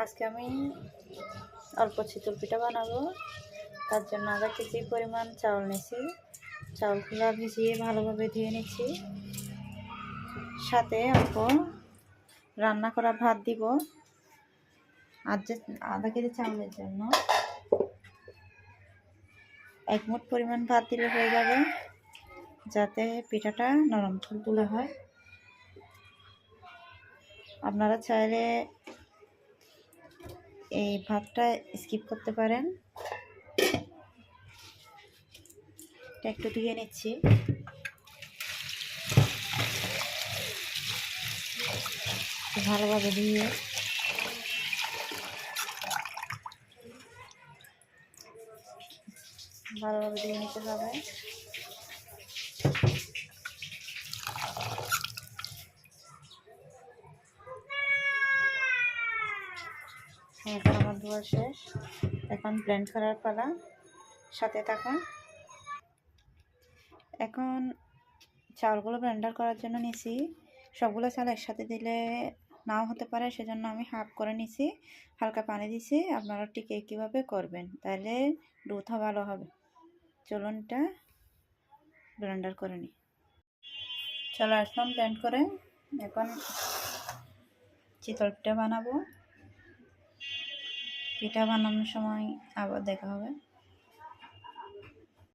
আজকে আমি অল্প চিতল পিঠা বানাবো। তার জন্য আধা কেজি পরিমাণ চাউল নিয়েছি। চাউলগুলো ভিজিয়ে ভালোভাবে ধুয়ে নিচ্ছি। সাথে অল্প রান্না করা ভাত দিব। আর যে আধা কেজি চাউলের জন্য এক মুঠ পরিমাণ ভাত দিলে হয়ে যাবে, যাতে পিঠাটা নরম তুলে হয়। আপনারা চাইলে এই ভাতটা স্কিপ করতে পারেন। একটু ধুয়ে নিচ্ছি। ভালোভাবে ধুয়ে। ভালোভাবে ধুয়ে নিতে হবে। এখন আমার ধোয়া শেষ। এখন ব্লেন্ড করার পালা। সাথে থাকুন। এখন চাউলগুলো ব্লেন্ডার করার জন্য নিছি। সবগুলো চাল একসাথে দিলে নাও হতে পারে, সেজন্য আমি হাফ করে নিছি। হালকা পানি দিছি, আপনারা ঠিক কীভাবে করবেন। তাহলে দুধও ভালো হবে। চলুন এটা ব্লেন্ডার করে নিই। চলো আসলাম ব্লেন্ড করে। এখন চিতল পিঠা বানাবো। পিঠা বানানোর সময় আবার দেখা হবে।